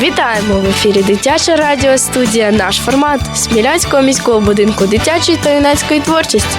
Вітаємо в ефірі Дитяча радіостудія. Наш формат Смілянського міського будинку дитячої та юнацької творчості.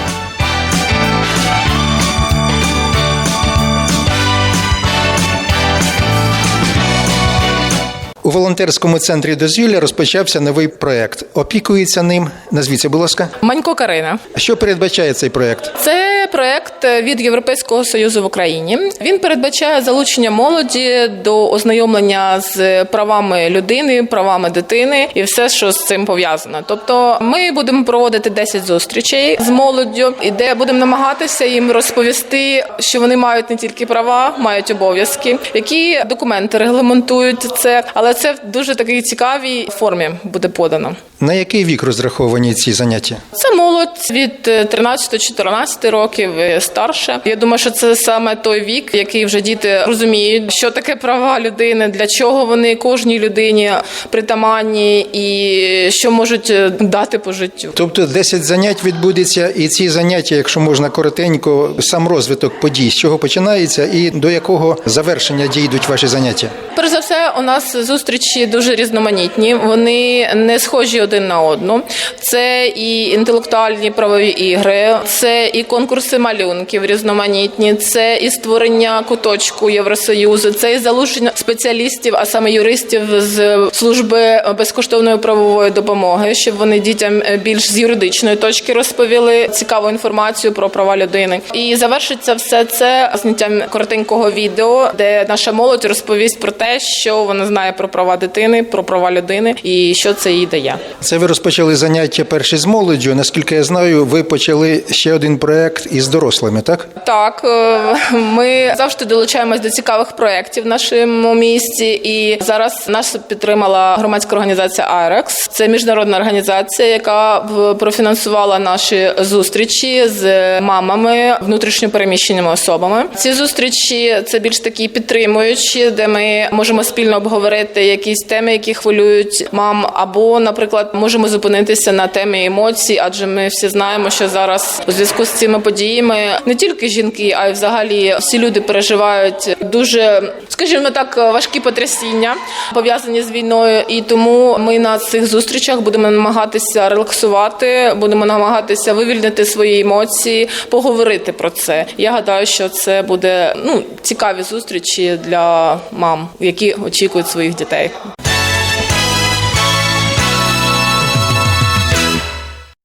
У волонтерському центрі дозвілля розпочався новий проект. Опікується ним. Назвіться, будь ласка. Манько Карина. Що передбачає цей проект? Це проект від Європейського союзу в Україні. Він передбачає залучення молоді до ознайомлення з правами людини, правами дитини і все, що з цим пов'язано. Тобто, ми будемо проводити 10 зустрічей з молоддю, і де будемо намагатися їм розповісти, що вони мають не тільки права, мають обов'язки, які документи регламентують це, але це в дуже такій цікавій формі буде подано. На який вік розраховані ці заняття? Це молодь від 13-14 років і старше. Я думаю, що це саме той вік, який вже діти розуміють, що таке права людини, для чого вони кожній людині притаманні і що можуть дати по життю. Тобто 10 занять відбудеться, і ці заняття, якщо можна коротенько, сам розвиток подій, з чого починається і до якого завершення дійдуть ваші заняття? Перш за все, у нас зустрічі дуже різноманітні. Вони не схожі один на одну. Це і інтелектуальні правові ігри, це і конкурси малюнків різноманітні, це і створення куточку Євросоюзу, це і залучення спеціалістів, а саме юристів з служби безкоштовної правової допомоги, щоб вони дітям більш з юридичної точки розповіли цікаву інформацію про права людини. І завершиться все це зняттям коротенького відео, де наша молодь розповість про те, що вона знає про права дитини, про права людини і що це їй дає. Це ви розпочали заняття перші з молоддю. Наскільки я знаю, ви почали ще один проект із дорослими, так? Так, е, ми завжди долучаємось до цікавих проєктів в нашому місті. І зараз нас підтримала громадська організація «Айрекс». Це міжнародна організація, яка профінансувала наші зустрічі з мамами внутрішньопереміщеними особами. Ці зустрічі це більш такі підтримуючі, де ми можемо спільно обговорити якісь теми, які хвилюють мам, або, наприклад, можемо зупинитися на темі емоцій, адже ми всі знаємо, що зараз у зв'язку з цими подіями не тільки жінки, а й взагалі всі люди переживають дуже, скажімо так, важкі потрясіння пов'язані з війною. І тому ми на цих зустрічах будемо намагатися релаксувати, будемо намагатися вивільнити свої емоції, поговорити про це. Я гадаю, що це буде ну цікаві зустрічі для мам, які очікують своїх дітей.